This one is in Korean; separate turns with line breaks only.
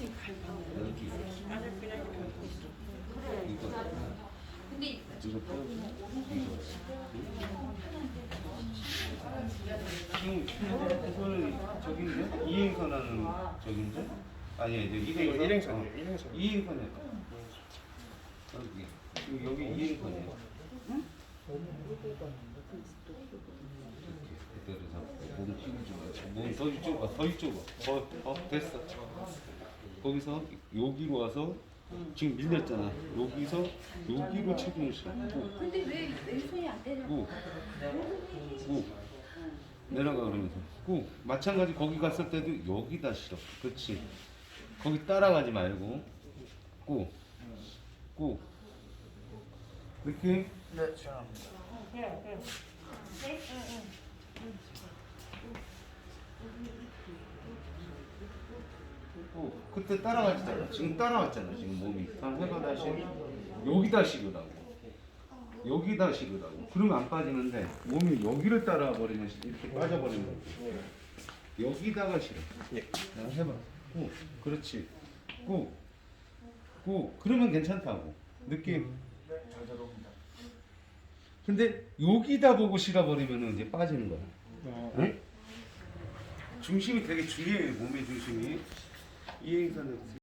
여기 이거
근데
이거 펴고 이거 지금 이거는 저긴데 이행선 하는 저긴데 아니 이제
이거
이행선
일행선이에요, 일행선.
이행선에 여기 지금 여기. 이렇게 그래서 몸힘몸더 이쪽 와, 더 이쪽 와. 어, 어, 됐어. 거기서 여기로 와서 지금 밀렸잖아. 여기서 여기로 책임을 실고
근데 왜 왼손이 안 때려?
꾹, 꾹 내려가 그러면서 꾹 마찬가지 거기 갔을 때도 여기다 실어. 그렇지. 거기 따라가지 말고 꾹, 꾹. 느낌?
네, 시원합니다.
꾹. 그때 따라가지잖아. 지금 따라왔잖아. 지금 몸이. 한번 해봐 다시. 여기다 실으라고. 여기다 실으라고. 그러면 안 빠지는데 몸이 여기를 따라와 버리면 이렇게 빠져버리는 거고. 여기다가 실어.
예.
자, 해봐. 꾹. 그렇지. 꾹. 꾹. 그러면 괜찮다고. 느낌.
네.
근데 여기다 보고 실어버리면 이제 빠지는 거야. 응? 중심이 되게 중요해요. 몸의 중심이. 이행선은